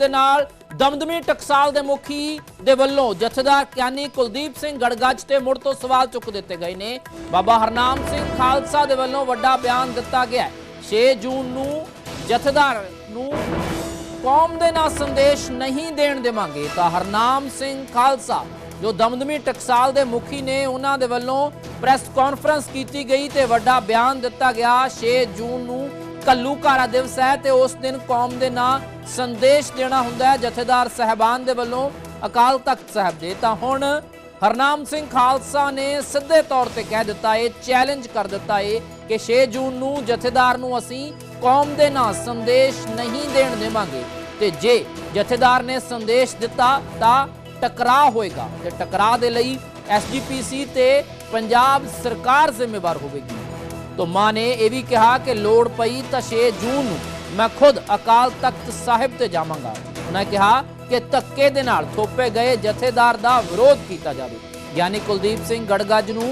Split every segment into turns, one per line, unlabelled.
ਦੇ ਨਾਲ ਦਮਦਮੀ ਟਕਸਾਲ ਦੇ ਮੁਖੀ ਦੇ ਵੱਲੋਂ ਜਥੇਦਾਰ ਗਿਆਨੀ ਕੁਲਦੀਪ ਸਿੰਘ ਗੜਗੱਜ ਤੇ ਮੁੜ ਤੋਂ ਸਵਾਲ ਚੁੱਕ ਦਿੱਤੇ ਗਏ ਨੇ। ਬਾਬਾ ਹਰਨਾਮ ਸਿੰਘ ਖਾਲਸਾ ਦੇ ਵੱਲੋਂ ਵੱਡਾ ਬਿਆਨ ਦਿੱਤਾ ਗਿਆ 6 ਜੂਨ ਨੂੰ ਜਥੇਦਾਰ ਨੂੰ ਕੌਮ ਦੇ ਨਾਲ ਸੰਦੇਸ਼ ਨਹੀਂ ਦੇਣ ਦੇਵਾਂਗੇ ਤਾਂ ਹਰਨਾਮ ਸਿੰਘ ਖਾਲਸਾ, ਜੋ ਦਮਦਮੀ ਟਕਸਾਲ ਦੇ ਮੁਖੀ ਨੇ, ਉਹਨਾਂ ਦੇ ਵੱਲੋਂ ਪ੍ਰੈਸ ਕਾਨਫਰੰਸ ਕੀਤੀ ਗਈ ਤੇ ਵੱਡਾ ਬਿਆਨ ਦਿੱਤਾ ਗਿਆ। 6 ਜੂਨ ਨੂੰ ਕੱਲੂਕਾਰਾ ਦਿਵਸ ਹੈ ਤੇ ਉਸ ਦਿਨ ਕੌਮ ਦੇ ਨਾਂ ਸੰਦੇਸ਼ ਦੇਣਾ ਹੁੰਦਾ ਹੈ। ਜਥੇਦਾਰ ਸਹਿਬਾਨ ਦੇ ਵੱਲੋਂ ਅਕਾਲ ਤਖਤ ਸਾਹਿਬ ਦੇ। ਤਾਂ ਹੁਣ ਹਰਨਾਮ ਸਿੰਘ ਖਾਲਸਾ ਨੇ ਸਿੱਧੇ ਤੌਰ ਤੇ ਕਹਿ ਦਿੱਤਾ ਏ ਚੈਲੰਜ ਕਰ ਦਿੱਤਾ ਏ ਕਿ 6 ਜੂਨ ਨੂੰ ਜਥੇਦਾਰ ਨੂੰ ਅਸੀਂ ਕੌਮ ਦੇ ਨਾਂ ਸੰਦੇਸ਼ ਨਹੀਂ ਦੇਣ ਦੇਵਾਂਗੇ। ਤੇ ਜੇ ਜਥੇਦਾਰ ਨੇ ਸੰਦੇਸ਼ ਦਿੱਤਾ ਤਾਂ ਟਕਰਾਅ ਹੋਏਗਾ ਤੇ ਟਕਰਾਅ ਦੇ ਲਈ ਐਸਜੀਪੀਸੀ ਤੇ ਪੰਜਾਬ ਸਰਕਾਰ ਜ਼ਿੰਮੇਵਾਰ ਹੋਵੇਗੀ। ਤੋਂ ਮਾਂ ਨੇ ਇਹ ਵੀ ਕਿਹਾ ਕਿ ਲੋੜ ਪਈ ਤਾਂ 6 ਜੂਨ ਨੂੰ ਮੈਂ ਖੁਦ ਅਕਾਲ ਤਖਤ ਸਾਹਿਬ ਤੇ ਜਾਵਾਂਗਾ ਉਹਨਾਂ ਕਿਹਾ ਕਿ ਧੱਕੇ ਦੇ ਨਾਲ ਥੋਪੇ ਗਏ ਜਥੇਦਾਰ ਦਾ ਵਿਰੋਧ ਕੀਤਾ ਜਾਵੇ ਗਿਆਨੀ ਕੁਲਦੀਪ ਸਿੰਘ ਗੜਗੱਜ ਨੂੰ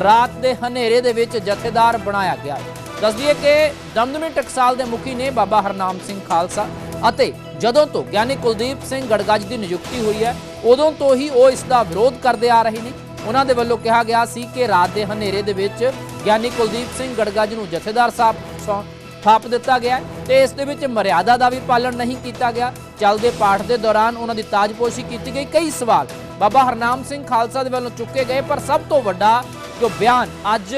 ਰਾਤ ਦੇ ਹਨੇਰੇ ਦੇ ਵਿੱਚ ਜਥੇਦਾਰ ਬਣਾਇਆ ਗਿਆ ਹੈ ਦੱਸ ਦਈਏ ਕਿ ਦਮਦਮੀ ਟਕਸਾਲ ਦੇ ਮੁਖੀ ਨੇ ਬਾਬਾ ਹਰਨਾਮ ਸਿੰਘ ਖਾਲਸਾ ਅਤੇ ਜਦੋਂ ਤੋਂ ਗਿਆਨੀ ਕੁਲਦੀਪ ਸਿੰਘ ਗੜਗੱਜ ਦੀ ਨਿਯੁਕਤੀ ਹੋਈ ਹੈ ਉਦੋਂ ਤੋਂ ਹੀ ਉਹ ਇਸ ਦਾ ਵਿਰੋਧ ਕਰਦੇ ਆ ਰਹੇ ਨੇ ਉਹਨਾਂ ਦੇ ਵੱਲੋਂ ਕਿਹਾ ਗਿਆ ਸੀ ਕਿ ਰਾਤ ਦੇ ਹਨੇਰੇ ਦੇ ਵਿੱਚ ਗਿਆਨੀ ਕੁਲਦੀਪ ਸਿੰਘ ਗੜਗਾ ਜੀ ਨੂੰ ਜਥੇਦਾਰ ਸਾਹਿਬ ਸੌਂ- ਥਾਪ ਦਿੱਤਾ ਗਿਆ ਹੈ ਤੇ ਇਸ ਦੇ ਵਿੱਚ ਮਰਿਆਦਾ ਦਾ ਵੀ ਪਾਲਣ ਨਹੀਂ ਕੀਤਾ ਗਿਆ। ਚੱਲਦੇ ਪਾਠ ਦੇ ਦੌਰਾਨ ਉਹਨਾਂ ਦੀ ਤਾਜਪੋਸ਼ੀ ਕੀਤੀ ਗਈ। ਕਈ ਸਵਾਲ ਬਾਬਾ ਹਰਨਾਮ ਸਿੰਘ ਖਾਲਸਾ ਦੇ ਵੱਲੋਂ ਚੁੱਕੇ ਗਏ, ਪਰ ਸਭ ਤੋਂ ਵੱਡਾ ਜੋ ਬਿਆਨ ਅੱਜ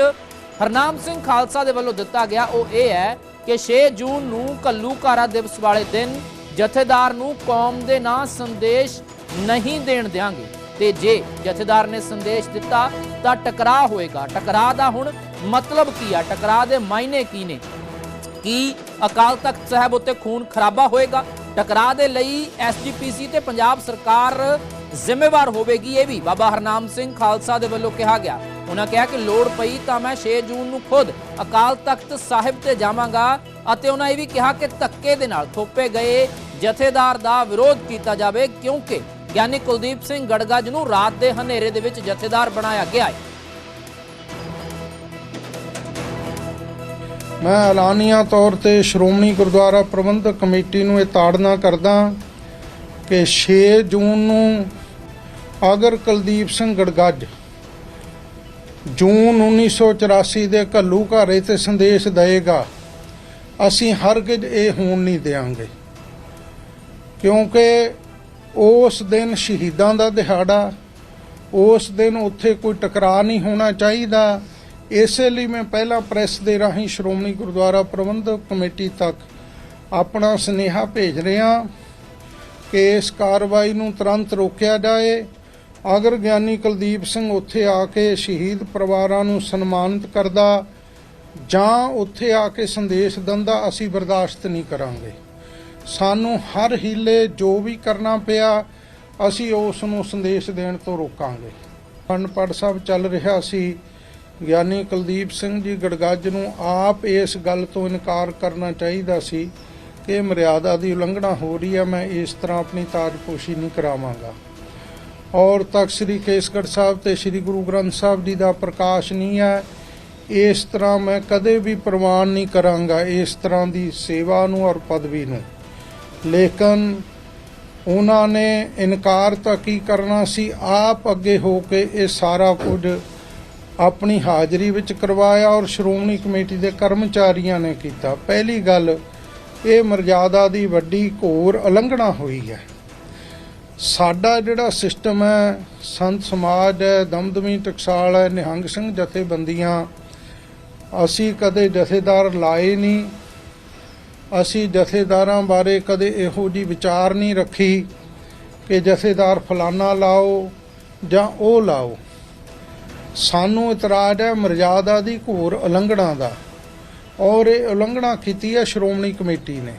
ਹਰਨਾਮ ਸਿੰਘ ਖਾਲਸਾ ਦੇ ਵੱਲੋਂ ਦਿੱਤਾ ਗਿਆ, ਉਹ ਇਹ ਹੈ ਕਿ 6 ਜੂਨ ਨੂੰ ਕੱਲੂਕਾਰਾ ਦਿਵਸ ਵਾਲੇ ਦਿਨ ਜਥੇਦਾਰ ਨੂੰ ਕੌਮ ਦੇ ਨਾਂ ਸੰਦੇਸ਼ ਨਹੀਂ ਦੇਣ ਦਿਆਂਗੇ। ਤੇ ਜੇ ਜਥੇਦਾਰ ਨੇ ਸੰਦੇਸ਼ ਦਿੱਤਾ ਤਾਂ ਟਕਰਾਅ ਹੋਏਗਾ। ਟਕਰਾਅ ਦਾ ਹੁਣ ਮਤਲਬ ਕੀ ਆ? ਟਕਰਾਅ ਦੇ ਮਾਇਨੇ ਕੀ ਨੇ? ਕੀ ਅਕਾਲ ਤਖਤ ਸਾਹਿਬ ਉੱਤੇ ਖੂਨ ਖਰਾਬਾ ਹੋਏਗਾ? ਟਕਰਾਅ ਦੇ ਲਈ ਐਸਜੀਪੀਸੀ ਤੇ ਪੰਜਾਬ ਸਰਕਾਰ ਜ਼ਿੰਮੇਵਾਰ ਹੋਵੇਗੀ ਇਹ ਵੀ। ਬਾਬਾ ਹਰਨਾਮ ਸਿੰਘ ਖਾਲਸਾ ਦੇ ਵੱਲੋਂ ਕਿਹਾ ਗਿਆ। ਉਹਨਾਂ ਕਿਹਾ ਕਿ ਲੋੜ ਪਈ ਤਾਂ ਮੈਂ 6 ਜੂਨ ਨੂੰ ਖੁਦ ਅਕਾਲ ਤਖਤ ਸਾਹਿਬ ਤੇ ਜਾਵਾਂਗਾ ਅਤੇ ਉਹਨਾਂ ਇਹ ਵੀ ਕਿਹਾ ਕਿ ਧੱਕੇ ਦੇ ਨਾਲ ਥੋਪੇ ਗਏ ਜਥੇਦਾਰ ਦਾ ਵਿਰੋਧ ਕੀਤਾ ਜਾਵੇ ਕਿਉਂਕਿ ਗਿਆਨੀ ਕੁਲਦੀਪ ਸਿੰਘ ਗੜਗੱਜ ਨੂੰ ਰਾਤ ਦੇ ਹਨੇਰੇ ਦੇ ਵਿੱਚ ਜਥੇਦਾਰ ਬਣਾਇਆ ਗਿਆ ਹੈ।
ਮੈਂ ਐਲਾਨੀਆ ਤੌਰ ਤੇ ਸ਼੍ਰੋਮਣੀ ਗੁਰਦੁਆਰਾ ਪ੍ਰਬੰਧਕ ਕਮੇਟੀ ਨੂੰ ਇਹ ਤਾੜਨਾ ਕਰਦਾ ਕਿ 6 ਜੂਨ ਨੂੰ ਅਗਰ ਕੁਲਦੀਪ ਸਿੰਘ ਗੜਗੱਜ ਜੂਨ 1984 ਦੇ ਘੱਲੂ ਘਾਰੇ ਤੇ ਸੰਦੇਸ਼ ਦਏਗਾ ਅਸੀਂ ਹਰਗਿਜ਼ ਇਹ ਹੋਣ ਨਹੀਂ ਦੇਵਾਂਗੇ। ਕਿਉਂਕਿ ਉਸ ਦਿਨ ਸ਼ਹੀਦਾਂ ਦਾ ਦਿਹਾੜਾ, ਉਸ ਦਿਨ ਉੱਥੇ ਕੋਈ ਟਕਰਾਅ ਨਹੀਂ ਹੋਣਾ ਚਾਹੀਦਾ। ਇਸੇ ਲਈ ਮੈਂ ਪਹਿਲਾਂ ਪ੍ਰੈਸ ਦੇ ਰਾਹੀਂ ਸ਼੍ਰੋਮਣੀ ਗੁਰਦੁਆਰਾ ਪ੍ਰਬੰਧਕ ਕਮੇਟੀ ਤੱਕ ਆਪਣਾ ਸੁਨੇਹਾ ਭੇਜ ਰਿਹਾ ਕਿ ਇਸ ਕਾਰਵਾਈ ਨੂੰ ਤੁਰੰਤ ਰੋਕਿਆ ਜਾਏ। ਅਗਰ ਗਿਆਨੀ ਕੁਲਦੀਪ ਸਿੰਘ ਉੱਥੇ ਆ ਕੇ ਸ਼ਹੀਦ ਪਰਿਵਾਰਾਂ ਨੂੰ ਸਨਮਾਨਿਤ ਕਰਦਾ ਜਾਂ ਉੱਥੇ ਆ ਕੇ ਸੰਦੇਸ਼ ਦਿੰਦਾ, ਅਸੀਂ ਬਰਦਾਸ਼ਤ ਨਹੀਂ ਕਰਾਂਗੇ। ਸਾਨੂੰ ਹਰ ਹੀਲੇ ਜੋ ਵੀ ਕਰਨਾ ਪਿਆ, ਅਸੀਂ ਉਸ ਨੂੰ ਸੰਦੇਸ਼ ਦੇਣ ਤੋਂ ਰੋਕਾਂਗੇ। ਅਨਪੜ੍ਹ ਸਾਹਿਬ ਚੱਲ ਰਿਹਾ ਸੀ। ਗਿਆਨੀ ਕੁਲਦੀਪ ਸਿੰਘ ਜੀ ਗੜਗੱਜ ਨੂੰ ਆਪ ਇਸ ਗੱਲ ਤੋਂ ਇਨਕਾਰ ਕਰਨਾ ਚਾਹੀਦਾ ਸੀ ਕਿ ਮਰਿਆਦਾ ਦੀ ਉਲੰਘਣਾ ਹੋ ਰਹੀ ਹੈ, ਮੈਂ ਇਸ ਤਰ੍ਹਾਂ ਆਪਣੀ ਤਾਜਪੋਸ਼ੀ ਨਹੀਂ ਕਰਾਵਾਂਗਾ। ਔਰ ਤਖਤ ਸ੍ਰੀ ਕੇਸਗੜ੍ਹ ਸਾਹਿਬ ਤੇ ਸ੍ਰੀ ਗੁਰੂ ਗ੍ਰੰਥ ਸਾਹਿਬ ਜੀ ਦਾ ਪ੍ਰਕਾਸ਼ ਨਹੀਂ ਹੈ, ਇਸ ਤਰ੍ਹਾਂ ਮੈਂ ਕਦੇ ਵੀ ਪ੍ਰਵਾਨ ਨਹੀਂ ਕਰਾਂਗਾ ਇਸ ਤਰ੍ਹਾਂ ਦੀ ਸੇਵਾ ਨੂੰ ਔਰ ਪਦਵੀ ਨੂੰ। ਲੇਕਿਨ ਉਹਨਾਂ ਨੇ ਇਨਕਾਰ ਤਾਂ ਕੀ ਕਰਨਾ ਸੀ? ਆਪ ਅੱਗੇ ਹੋ ਕੇ ਇਹ ਸਾਰਾ ਕੁਝ ਆਪਣੀ ਹਾਜ਼ਰੀ ਵਿੱਚ ਕਰਵਾਇਆ ਔਰ ਸ਼੍ਰੋਮਣੀ ਕਮੇਟੀ ਦੇ ਕਰਮਚਾਰੀਆਂ ਨੇ ਕੀਤਾ। ਪਹਿਲੀ ਗੱਲ, ਇਹ ਮਰਜ਼ਾਦਾ ਦੀ ਵੱਡੀ ਘੋਰ ਉਲੰਘਣਾ ਹੋਈ ਹੈ। ਸਾਡਾ ਜਿਹੜਾ ਸਿਸਟਮ ਹੈ, ਸੰਤ ਸਮਾਜ ਹੈ, ਦਮਦਮੀ ਟਕਸਾਲ ਹੈ, ਨਿਹੰਗ ਸਿੰਘ ਜਥੇਬੰਦੀਆਂ, ਅਸੀਂ ਕਦੇ ਜਥੇਦਾਰ ਲਾਏ ਨਹੀਂ। ਅਸੀਂ ਜਥੇਦਾਰਾਂ ਬਾਰੇ ਕਦੇ ਇਹੋ ਜੀ ਵਿਚਾਰ ਨਹੀਂ ਰੱਖੀ ਕਿ ਜਥੇਦਾਰ ਫਲਾਨਾ ਲਾਓ ਜਾਂ ਉਹ ਲਾਓ। ਸਾਨੂੰ ਇਤਰਾਜ਼ ਹੈ ਮਰਜ਼ਾਦਾ ਦੀ ਘੋਰ ਉਲੰਘਣਾ ਦਾ। ਔਰ ਇਹ ਉਲੰਘਣਾ ਕੀਤੀ ਹੈ ਸ਼੍ਰੋਮਣੀ ਕਮੇਟੀ ਨੇ।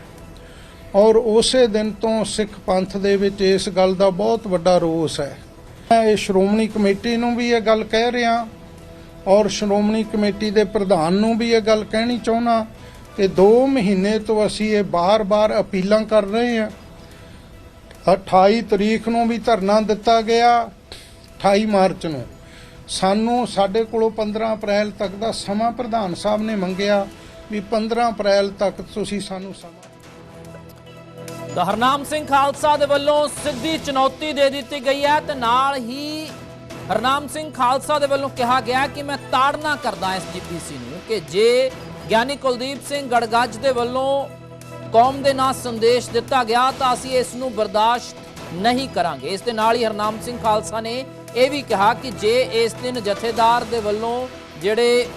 ਔਰ ਉਸੇ ਦਿਨ ਤੋਂ ਸਿੱਖ ਪੰਥ ਦੇ ਵਿੱਚ ਇਸ ਗੱਲ ਦਾ ਬਹੁਤ ਵੱਡਾ ਰੋਸ ਹੈ। ਮੈਂ ਇਹ ਸ਼੍ਰੋਮਣੀ ਕਮੇਟੀ ਨੂੰ ਵੀ ਇਹ ਗੱਲ ਕਹਿ ਰਿਹਾ ਔਰ ਸ਼੍ਰੋਮਣੀ ਕਮੇਟੀ ਦੇ ਪ੍ਰਧਾਨ ਨੂੰ ਵੀ ਇਹ ਗੱਲ ਕਹਿਣੀ ਚਾਹੁੰਦਾ ਇਹ 2 ਮਹੀਨੇ ਤੋਂ ਅਸੀਂ ਇਹ ਬਾਰ-ਬਾਰ ਅਪੀਲਾਂ ਕਰ ਰਹੇ ਹਾਂ। 28 ਤਰੀਕ ਨੂੰ ਵੀ ਧਰਨਾ ਦਿੱਤਾ ਗਿਆ 28 ਮਾਰਚ ਨੂੰ। ਸਾਨੂੰ ਸਾਡੇ ਕੋਲੋਂ 15 ਅਪ੍ਰੈਲ ਤੱਕ ਦਾ ਸਮਾਂ ਪ੍ਰਧਾਨ ਸਾਹਿਬ ਨੇ ਮੰਗਿਆ ਵੀ 15 ਅਪ੍ਰੈਲ ਤੱਕ ਤੁਸੀਂ ਸਾਨੂੰ ਸਮਾਂ
ਤਾਂ ਹਰਨਾਮ ਸਿੰਘ ਖਾਲਸਾ ਦੇ ਵੱਲੋਂ ਸਿੱਧੀ ਚੁਣੌਤੀ ਦੇ ਦਿੱਤੀ ਗਈ ਹੈ ਤੇ ਨਾਲ ਹੀ ਹਰਨਾਮ ਸਿੰਘ ਖਾਲਸਾ ਦੇ ਵੱਲੋਂ ਕਿਹਾ ਗਿਆ ਕਿ ਮੈਂ ਤਾੜਨਾ ਕਰਦਾ ਇਸ ਐਸਜੀਪੀਸੀ ਨੂੰ ਕਿ ਜੇ ਗਿਆਨੀ ਕੁਲਦੀਪ ਸਿੰਘ ਗੜਗੱਜ ਦੇ ਵੱਲੋਂ ਕੌਮ ਦੇ ਨਾਂ ਸੰਦੇਸ਼ ਦਿੱਤਾ ਗਿਆ ਤਾਂ ਅਸੀਂ ਇਸ ਨੂੰ ਬਰਦਾਸ਼ਤ ਨਹੀਂ ਕਰਾਂਗੇ। ਇਸ ਦੇ ਨਾਲ ਹੀ ਹਰਨਾਮ ਸਿੰਘ ਖਾਲਸਾ ਨੇ ਇਹ ਵੀ ਕਿਹਾ ਕਿ ਜੇ ਇਸ ਦਿਨ ਜਥੇਦਾਰ ਦੇ ਵੱਲੋਂ ਜਿਹੜੇ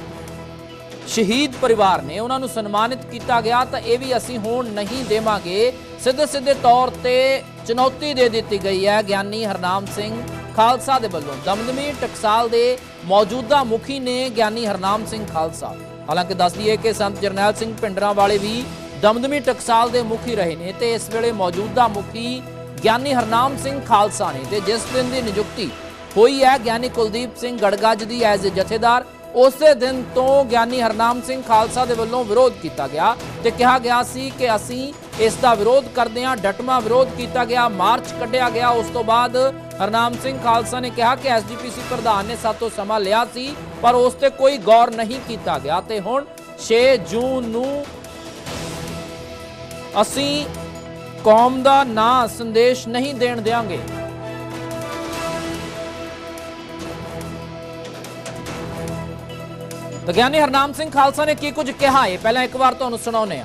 ਸ਼ਹੀਦ ਪਰਿਵਾਰ ਨੇ ਉਹਨਾਂ ਨੂੰ ਸਨਮਾਨਿਤ ਕੀਤਾ ਗਿਆ ਤਾਂ ਇਹ ਵੀ ਅਸੀਂ ਹੋਣ ਨਹੀਂ ਦੇਵਾਂਗੇ। ਸਿੱਧੇ ਸਿੱਧੇ ਤੌਰ ਤੇ ਚੁਣੌਤੀ ਦੇ ਦਿੱਤੀ ਗਈ ਹੈ ਗਿਆਨੀ ਹਰਨਾਮ ਸਿੰਘ ਖਾਲਸਾ ਦੇ ਵੱਲੋਂ ਦਮਦਮੀ ਟਕਸਾਲ ਦੇ ਮੌਜੂਦਾ ਮੁਖੀ ਨੇ ਗਿਆਨੀ ਹਰਨਾਮ ਸਿੰਘ ਖਾਲਸਾ। ਹਾਲਾਂਕਿ ਦੱਸ ਦਈਏ ਕਿ ਸੰਤ ਜਰਨੈਲ ਸਿੰਘ ਪਿੰਡਰਾਂ ਵਾਲੇ ਵੀ ਦਮਦਮੀ ਟਕਸਾਲ ਦੇ ਮੁਖੀ ਰਹੇ ਨੇ ਤੇ ਇਸ ਵੇਲੇ ਮੌਜੂਦਾ ਮੁਖੀ ਗਿਆਨੀ ਹਰਨਾਮ ਸਿੰਘ ਖਾਲਸਾ ਨੇ ਤੇ ਜਿਸ ਦਿਨ ਦੀ ਨਿਯੁਕਤੀ ਹੋਈ ਹੈ, ਗਿਆਨੀ ਕੁਲਦੀਪ ਸਿੰਘ ਗੜਗੱਜ ਦੀ ਐਜ਼ ਜਥੇਦਾਰ, ਉਸੇ ਦਿਨ ਤੋਂ ਗਿਆਨੀ ਹਰਨਾਮ ਸਿੰਘ ਖਾਲਸਾ ਦੇ ਵੱਲੋਂ ਵਿਰੋਧ ਕੀਤਾ ਗਿਆ ਤੇ ਕਿਹਾ ਗਿਆ ਸੀ ਕਿ ਅਸੀਂ ਇਸ ਦਾ ਵਿਰੋਧ ਕਰਦੇ ਹਾਂ ਡਟਮਾ ਵਿਰੋਧ ਕੀਤਾ ਗਿਆ, ਮਾਰਚ ਕੱਢਿਆ ਗਿਆ। ਉਸ ਤੋਂ ਬਾਅਦ ਹਰਨਾਮ ਸਿੰਘ ਖਾਲਸਾ ਨੇ ਕਿਹਾ ਕਿ ਐਸਜੀਪੀਸੀ ਪ੍ਰਧਾਨ ਨੇ ਸਾਤੋਂ ਸਮਾਂ ਲਿਆ ਸੀ, ਪਰ ਉਸ ਤੇ ਕੋਈ ਗੌਰ ਨਹੀਂ ਕੀਤਾ ਗਿਆ। ਤੇ ਹੁਣ 6 ਜੂਨ ਨੂੰ ਅਸੀਂ ਕੌਮ ਦਾ ਨਾਂ ਸੰਦੇਸ਼ ਨਹੀਂ ਦੇਣ ਦੇਵਾਂਗੇ ਤਾਂ ਗਿਆਨੀ ਹਰਨਾਮ ਸਿੰਘ ਖਾਲਸਾ ਨੇ ਕੀ ਕੁਝ ਕਿਹਾ? ਹੈ ਪਹਿਲਾਂ ਇੱਕ ਵਾਰ ਤੁਹਾਨੂੰ ਸੁਣਾਉਂਦੇ ਆ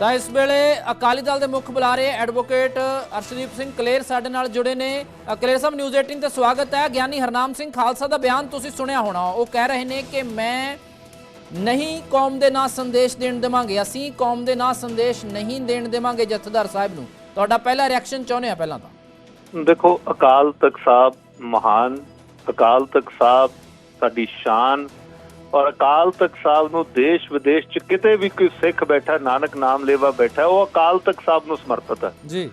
ਤਾਂ ਇਸ ਵੇਲੇ ਅਕਾਲੀ ਦਲ ਦੇ ਮੁੱਖ ਬੁਲਾਰੇ ਐਡਵੋਕੇਟ ਅਰਸ਼ਦੀਪ ਸਿੰਘ ਕਲੇਰ ਸਾਡੇ ਨਾਲ ਜੁੜੇ ਨੇ। ਕਲੇਰ ਸਾਹਿਬ ਨਿਊਜ਼ 18 ਤੇ ਸਵਾਗਤ ਹੈ। ਗਿਆਨੀ ਹਰਨਾਮ ਸਿੰਘ ਖਾਲਸਾ ਦਾ ਬਿਆਨ ਤੁਸੀਂ ਸੁਣਿਆ ਹੋਣਾ। ਉਹ ਕਹਿ ਰਹੇ ਨੇ ਕਿ ਮੈਂ ਨਹੀਂ ਕੌਮ ਦੇ ਨਾਂ ਸੰਦੇਸ਼ ਦੇਣ ਦੇਵਾਂਗੇ। ਅਸੀਂ ਕੌਮ ਦੇ ਨਾਂ ਸੰਦੇਸ਼ ਨਹੀਂ ਦੇਣ ਦੇਵਾਂਗੇ ਜਥੇਦਾਰ ਸਾਹਿਬ ਨੂੰ। ਤੁਹਾਡਾ ਪਹਿਲਾ ਰਿਐਕਸ਼ਨ ਚਾਹੁੰਦੇ ਆ ਪਹਿਲਾਂ ਤਾਂ?
ਦੇਖੋ, ਅਕਾਲ ਤਖਤ ਸਾਹਿਬ ਮਹਾਨ। ਅਕਾਲ ਤਖਤ ਸਾਹਿਬ ਸਾਡੀ ਸ਼ਾਨ। ਔਰ ਅਕਾਲ ਤਖਤ ਸਾਹਿਬ ਨੂੰ ਦੇਸ਼ ਵਿਦੇਸ਼ ਚ ਕਿਤੇ ਵੀ ਕੋਈ ਸਿੱਖ ਬੈਠਾ ਨਾਨਕ ਨਾਮ ਲੇਵਾ ਬੈਠਾ ਉਹ ਅਕਾਲ ਤਖਤ ਸਾਹਿਬ ਨੂੰ ਸਮਰਪਿਤ ਹੈ।
ਜੀ।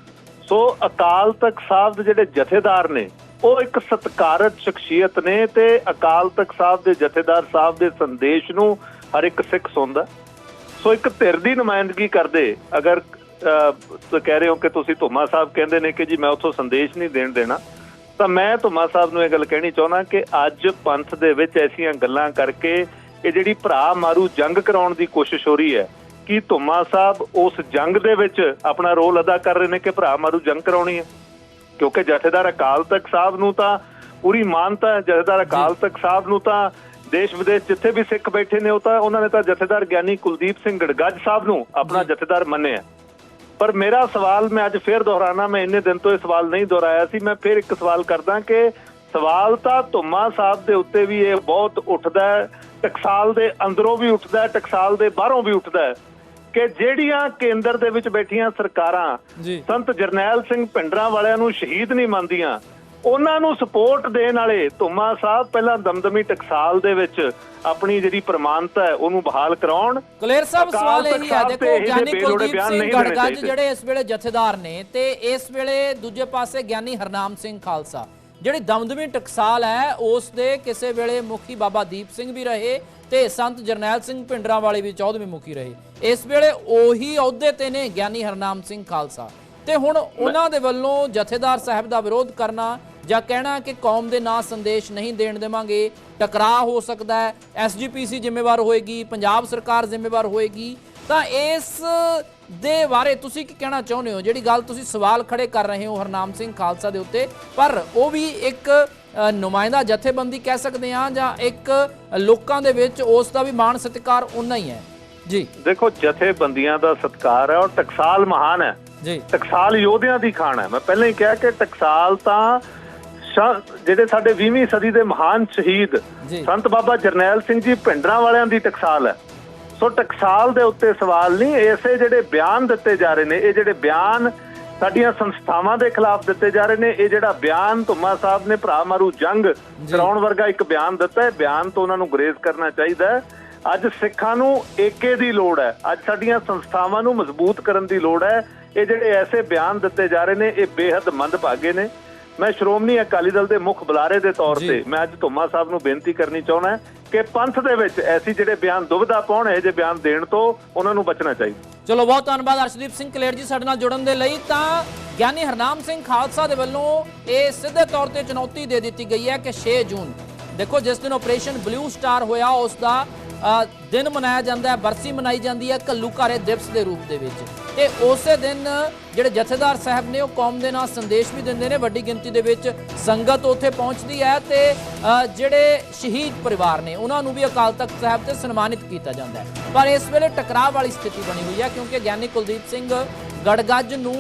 ਸੋ ਅਕਾਲ ਤਖਤ ਸਾਹਿਬ ਦੇ ਜਿਹੜੇ ਜਥੇਦਾਰ ਨੇ ਉਹ ਇੱਕ ਸਤਿਕਾਰਤ ਸ਼ਖਸੀਅਤ ਨੇ ਤੇ ਅਕਾਲ ਤਖਤ ਸਾਹਿਬ ਦੇ ਜਥੇਦਾਰ ਸਾਹਿਬ ਦੇ ਸੰਦੇਸ਼ ਨੂੰ ਹਰ ਇੱਕ ਸਿੱਖ ਸੁਣਦਾ ਸੋ ਇੱਕ ਧਿਰ ਦੀ ਨੁਮਾਇੰਦਗੀ ਕਰਦੇ ਅਗਰ ਕਹਿ ਰਹੇ ਹੋ ਕਿ ਤੁਸੀਂ ਧੁਮਾ ਸਾਹਿਬ ਕਹਿੰਦੇ ਨੇ ਕਿ ਜੀ ਮੈਂ ਉੱਥੋਂ ਸੰਦੇਸ਼ ਨਹੀਂ ਦੇਣ ਦੇਣਾ ਤਾਂ ਮੈਂ ਧੁਮਾ ਸਾਹਿਬ ਨੂੰ ਇਹ ਗੱਲ ਕਹਿਣੀ ਚਾਹੁੰਦਾ ਕਿ ਅੱਜ ਪੰਥ ਦੇ ਵਿੱਚ ਐਸੀਆਂ ਗੱਲਾਂ ਕਰਕੇ ਇਹ ਜਿਹੜੀ ਭਰਾ ਮਾਰੂ ਜੰਗ ਕਰਾਉਣ ਦੀ ਕੋਸ਼ਿਸ਼ ਹੋ ਰਹੀ ਹੈ ਕਿ ਧੁਮਾ ਸਾਹਿਬ ਉਸ ਜੰਗ ਦੇ ਵਿੱਚ ਆਪਣਾ ਰੋਲ ਅਦਾ ਕਰ ਰਹੇ ਨੇ ਕਿ ਭਰਾ ਮਾਰੂ ਜੰਗ ਕਰਾਉਣੀ ਹੈ? ਕਿਉਂਕਿ ਜਥੇਦਾਰ ਅਕਾਲ ਤਖਤ ਸਾਹਿਬ ਨੂੰ ਤਾਂ ਪੂਰੀ ਮਾਨਤਾ ਹੈ ਜਥੇਦਾਰ ਅਕਾਲ ਤਖਤ ਸਾਹਿਬ ਨੂੰ ਤਾਂ ਦੇਸ਼ ਵਿਦੇਸ਼ ਜਿੱਥੇ ਵੀ ਸਿੱਖ ਬੈਠੇ ਨੇ ਉਹ ਤਾਂ ਉਹਨਾਂ ਨੇ ਤਾਂ ਜਥੇਦਾਰ ਗਿਆਨੀ ਕੁਲਦੀਪ ਸਿੰਘ ਗੜਗੱਜ ਸਾਹਿਬ ਨੂੰ ਆਪਣਾ ਜਥੇਦਾਰ ਮੰਨਿਆ। ਪਰ ਮੇਰਾ ਸਵਾਲ ਮੈਂ ਅੱਜ ਫੇਰ ਦੁਹਰਾਣਾ ਮੈਂ ਇੰਨੇ ਦਿਨ ਤੋਂ ਇਹ ਸਵਾਲ ਨਹੀਂ ਦੁਹਰਾਇਆ ਸੀ ਮੈਂ ਫੇਰ ਇੱਕ ਸਵਾਲ ਕਰਦਾ ਕਿ ਸਵਾਲ ਤਾਂ ਧੁੰਮਾ ਸਾਹਿਬ ਦੇ ਉੱਤੇ ਵੀ ਇਹ ਬਹੁਤ ਉੱਠਦਾ ਹੈ ਟਕਸਾਲ ਦੇ ਅੰਦਰੋਂ ਵੀ ਉੱਠਦਾ ਹੈ ਟਕਸਾਲ ਦੇ ਬਾਹਰੋਂ ਵੀ ਉੱਠਦਾ ਹੈ ਕਿ ਜਿਹੜੀਆਂ ਕੇਂਦਰ ਦੇ ਵਿੱਚ ਬੈਠੀਆਂ ਸਰਕਾਰਾਂ ਸੰਤ ਜਰਨੈਲ ਸਿੰਘ ਪਿੰਡਰਾਂ ਵਾਲਿਆਂ ਨੂੰ ਸ਼ਹੀਦ ਨਹੀਂ ਮੰਨਦੀਆਂ ਉਹਨਾਂ ਨੂੰ ਸਪੋਰਟ ਦੇਣ ਵਾਲੇ ਧੁੰਮਾ ਸਾਹਿਬ ਪਹਿਲਾਂ ਦਮਦਮੀ ਟਕਸਾਲ ਦੇ ਵਿੱਚ ਆਪਣੀ ਜਿਹੜੀ ਪ੍ਰਮਾਣਤਾ ਹੈ ਉਹਨੂੰ ਬਹਾਲ ਕਰਾਉਣ।
ਕਲੇਰ ਸਾਹਿਬ ਸਵਾਲ ਇਹੀ ਹੈ ਦੇਖੋ ਗਿਆਨੀ ਕੁਲਦੀਪ ਸਿੰਘ ਗੜਗੱਜ। ਜਿਹੜੇ ਇਸ ਵੇਲੇ ਜਥੇਦਾਰ ਨੇ ਤੇ ਇਸ ਵੇਲੇ ਦੂਜੇ ਪਾਸੇ ਗਿਆਨੀ ਹਰਨਾਮ ਸਿੰਘ ਖਾਲਸਾ। ਜਿਹੜੀ ਦਮਦਮੀ ਟਕਸਾਲ ਹੈ ਉਸ ਦੇ ਕਿਸੇ ਵੇਲੇ ਮੁਖੀ ਬਾਬਾ ਦੀਪ ਸਿੰਘ ਵੀ ਰਹੇ ਤੇ ਸੰਤ ਜਰਨੈਲ ਸਿੰਘ ਪਿੰਡਰਾਂ ਵਾਲੇ ਵੀ 14ਵੇਂ ਮੁਖੀ ਰਹੇ। ਇਸ ਵੇਲੇ ਉਹੀ ਅਹੁਦੇ ਤੇ ਨੇ ਗਿਆਨੀ ਹਰਨਾਮ ਸਿੰਘ ਖਾਲਸਾ। ਤੇ ਹੁਣ ਉਹਨਾਂ ਦੇ ਵੱਲੋਂ ਜਥੇਦਾਰ ਸਾਹਿਬ ਦਾ ਵਿਰੋਧ ਕਰਨਾ ਜਾਂ ਕਹਿਣਾ ਕਿ ਕੌਮ ਦੇ ਨਾਂ ਸੰਦੇਸ਼ ਨਹੀਂ ਦੇਣ ਦੇਵਾਂਗੇ ਟਕਰਾਅ ਹੋ ਸਕਦਾ ਹੈ ਐਸਜੀਪੀਸੀ ਜ਼ਿੰਮੇਵਾਰ ਹੋਏਗੀ ਪੰਜਾਬ ਸਰਕਾਰ ਜ਼ਿੰਮੇਵਾਰ ਹੋਏਗੀ ਤਾਂ ਇਸ ਦੇ ਬਾਰੇ ਤੁਸੀਂ ਕੀ ਕਹਿਣਾ ਚਾਹੁੰਦੇ ਹੋ? ਜਿਹੜੀ ਗੱਲ ਤੁਸੀਂ ਸਵਾਲ ਖੜੇ ਕਰ ਰਹੇ ਹੋ ਹਰਨਾਮ ਸਿੰਘ ਖਾਲਸਾ ਦੇ ਉੱਤੇ ਪਰ ਉਹ ਵੀ ਇੱਕ ਨੁਮਾਇੰਦਾ ਜਥੇਬੰਦੀ ਕਹਿ ਸਕਦੇ ਹਾਂ ਜਾਂ ਇੱਕ ਲੋਕਾਂ ਦੇ ਵਿੱਚ ਉਸ ਦਾ ਵੀ ਮਾਣ ਸਤਿਕਾਰ ਉਨਾ ਹੀ ਹੈ। ਜੀ।
ਦੇਖੋ ਜਥੇਬੰਦੀਆਂ ਦਾ ਸਤਕਾਰ ਹੈ ਔਰ ਟਕਸਾਲ ਮਹਾਨ ਹੈ।
ਜੀ।
ਟਕਸਾਲ ਯੋਧਿਆਂ ਦੀ ਖਾਣ ਹੈ। ਮੈਂ ਪਹਿਲਾਂ ਹੀ ਕਿਹਾ ਕਿ ਟਕਸਾਲ ਤਾਂ ਸ਼ਾ- ਜਿਹੜੇ ਸਾਡੇ 20ਵੀਂ ਸਦੀ ਦੇ ਮਹਾਨ ਸ਼ਹੀਦ। ਸੰਤ ਬਾਬਾ ਜਰਨੈਲ ਸਿੰਘ ਜੀ ਭਿੰਡਰਾਂ ਵਾਲਿਆਂ ਦੀ ਟਕਸਾਲ ਹੈ। ਸੋ ਟਕਸਾਲ ਦੇ ਉੱਤੇ ਸਵਾਲ ਨਹੀਂ ਐਸੇ ਜਿਹੜੇ ਬਿਆਨ ਦਿੱਤੇ ਜਾ ਰਹੇ ਨੇ ਇਹ ਜਿਹੜੇ ਬਿਆਨ ਸਾਡੀਆਂ ਸੰਸਥਾਵਾਂ ਦੇ ਖਿਲਾਫ ਦਿੱਤੇ ਜਾ ਰਹੇ ਨੇ ਇਹ ਜਿਹੜਾ ਬਿਆਨ ਧੁੰਮਾ ਸਾਹਿਬ ਨੇ ਭਰਾ ਮਾਰੂ ਜੰਗ ਕਰਾਉਣ ਵਰਗਾ ਇੱਕ ਬਿਆਨ ਦਿੱਤਾ ਹੈ ਬਿਆਨ ਤੋਂ ਉਹਨਾਂ ਨੂੰ ਗੁਰੇਜ਼ ਕਰਨਾ ਚਾਹੀਦਾ ਹੈ। ਅੱਜ ਸਿੱਖਾਂ ਨੂੰ ਏਕੇ ਦੀ ਲੋੜ ਹੈ ਅੱਜ ਸਾਡੀਆਂ ਸੰਸਥਾਵਾਂ ਨੂੰ ਮਜ਼ਬੂਤ ਕਰਨ ਦੀ ਲੋੜ ਹੈ। ਇਹ ਜਿਹੜੇ ਐਸੇ ਬਿਆਨ ਦਿੱਤੇ ਜਾ ਰਹੇ ਨੇ ਇਹ ਬੇहद ਮੰਦਭਾਗੇ ਨੇ। ਮੈਂ ਸ਼੍ਰੋਮਣੀ ਅਕਾਲੀ ਦਲ ਦੇ ਮੁੱਖ ਬੁਲਾਰੇ ਦੇ ਤੌਰ। ਤੇ ਮੈਂ ਅੱਜ ਧੁੰਮਾ ਸਾਹਿਬ ਨੂੰ ਬੇਨਤੀ ਕਰਨੀ ਚਾਹੁੰਦਾ ਕਿ ਪੰਥ ਦੇ ਵਿੱਚ ਐਸੀ ਜਿਹੜੇ ਬਿਆਨ ਦੁਬਿਧਾ ਪਾਉਣ ਇਹ ਜੇ ਬਿਆਨ ਦੇਣ ਤੋਂ ਉਹਨਾਂ ਨੂੰ ਬਚਣਾ ਚਾਹੀਦਾ
ਚਲੋ ਬਹੁਤ ਧੰਨਵਾਦ ਅਰਸ਼ਦੀਪ ਸਿੰਘ ਕਲੇਰ ਜੀ ਸਾਡੇ ਨਾਲ ਜੁੜਨ ਦੇ ਲਈ ਤਾਂ ਗਿਆਨੀ ਹਰਨਾਮ ਸਿੰਘ ਖਾਲਸਾ ਦੇ ਵੱਲੋਂ ਇਹ ਸਿੱਧੇ ਤੌਰ ਤੇ ਚੁਣੌਤੀ ਦੇ ਦਿੱਤੀ ਗਈ ਹੈ ਕਿ 6 ਜੂਨ ਦੇਖੋ ਜਿਸ ਦਿਨ ਆਪਰੇਸ਼ਨ ਬਲੂ ਸਟਾਰ ਹੋਇਆ ਉਸ ਦਾ ਦਿਨ ਮਨਾਇਆ ਜਾਂਦਾ ਹੈ, ਬਰਸੀ ਮਨਾਈ ਜਾਂਦੀ ਹੈ ਘੱਲੂਘਾਰੇ ਦਿਵਸ ਦੇ ਰੂਪ ਦੇ ਵਿੱਚ। ਤੇ ਉਸੇ ਦਿਨ ਜਿਹੜੇ ਜਥੇਦਾਰ ਸਾਹਿਬ ਨੇ ਉਹ ਕੌਮ ਦੇ ਨਾਲ ਸੰਦੇਸ਼ ਵੀ ਦਿੰਦੇ ਨੇ ਵੱਡੀ ਗਿਣਤੀ ਦੇ ਵਿੱਚ, ਸੰਗਤ ਉੱਥੇ ਪਹੁੰਚਦੀ ਹੈ ਤੇ ਜਿਹੜੇ ਸ਼ਹੀਦ ਪਰਿਵਾਰ ਨੇ ਉਹਨਾਂ ਨੂੰ ਵੀ ਅਕਾਲ ਤਖਤ ਸਾਹਿਬ ਤੇ ਸਨਮਾਨਿਤ ਕੀਤਾ ਜਾਂਦਾ ਹੈ। ਪਰ ਇਸ ਵੇਲੇ ਟਕਰਾਅ ਵਾਲੀ ਸਥਿਤੀ ਬਣੀ ਹੋਈ ਹੈ ਕਿਉਂਕਿ ਗਿਆਨੀ ਕੁਲਦੀਪ ਸਿੰਘ ਗੜਗੱਜ ਨੂੰ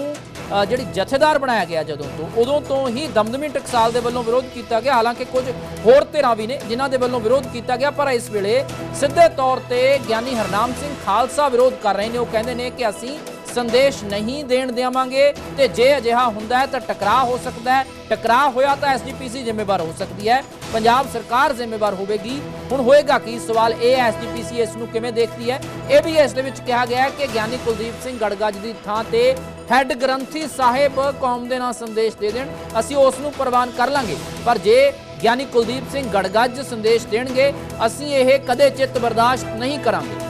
ਜਿਹੜੀ ਜਥੇਦਾਰ ਬਣਾਇਆ ਗਿਆ ਜਦੋਂ ਤੋਂ, ਉਦੋਂ ਤੋਂ ਹੀ ਦਮਦਮੀ ਟਕਸਾਲ ਦੇ ਵੱਲੋਂ ਵਿਰੋਧ ਕੀਤਾ ਗਿਆ। ਹਾਲਾਂਕਿ ਕੁਝ ਹੋਰ ਧਿਰਾਂ ਵੀ ਨੇ ਜਿਨ੍ਹਾਂ ਦੇ ਵੱਲੋਂ ਵਿਰੋਧ ਕੀਤਾ ਗਿਆ, ਪਰ ਇਸ ਵੇਲੇ ਸਿੱਧੇ ਤੌਰ ਤੇ ਗਿਆਨੀ ਹਰਨਾਮ ਸਿੰਘ ਖਾਲਸਾ ਵਿਰੋਧ ਕਰ ਰਹੇ ਨੇ। ਉਹ ਕਹਿੰਦੇ ਨੇ ਕਿ ਅਸੀਂ ਸੰਦੇਸ਼ ਨਹੀਂ ਦੇਣ ਦੇਵਾਂਗੇ ਤੇ ਜੇ ਅਜਿਹਾ ਹੁੰਦਾ ਹੈ ਤਾਂ ਟਕਰਾਅ ਹੋ ਸਕਦਾ ਹੈ। ਟਕਰਾਅ ਹੋਇਆ ਤਾਂ ਐਸਜੀਪੀਸੀ ਜ਼ਿੰਮੇਵਾਰ ਹੋ ਸਕਦੀ ਹੈ। ਪੰਜਾਬ ਸਰਕਾਰ ਜ਼ਿੰਮੇਵਾਰ ਹੋਵੇਗੀ। ਹੁਣ ਹੋਏਗਾ ਕੀ? ਸਵਾਲ ਇਹ ਹੈ ਐਸਜੀਪੀਸੀ ਇਸ ਨੂੰ ਕਿਵੇਂ ਦੇਖਦੀ ਹੈ? ਇਹ ਵੀ ਇਸ ਦੇ ਵਿੱਚ ਕਿਹਾ ਗਿਆ ਕਿ ਗਿਆਨੀ ਕੁਲਦੀਪ ਸਿੰਘ ਗੜਗੱਜ ਦੀ ਥਾਂ ਤੇ ਹੈੱਡ ਗ੍ਰੰਥੀ ਸਾਹਿਬ ਕੌਮ ਦੇ ਨਾਲ ਸੰਦੇਸ਼ ਦੇ ਦੇਣ। ਅਸੀਂ ਉਸ ਨੂੰ ਪ੍ਰਵਾਨ ਕਰ ਲਾਂਗੇ। ਪਰ ਜੇ ਗਿਆਨੀ ਕੁਲਦੀਪ ਸਿੰਘ ਗੜਗੱਜ ਸੰਦੇਸ਼ ਦੇਣਗੇ, ਅਸੀਂ ਇਹ ਕਦੇ ਚਿੱਤ ਬਰਦਾਸ਼ਤ ਨਹੀਂ ਕਰਾਂਗੇ।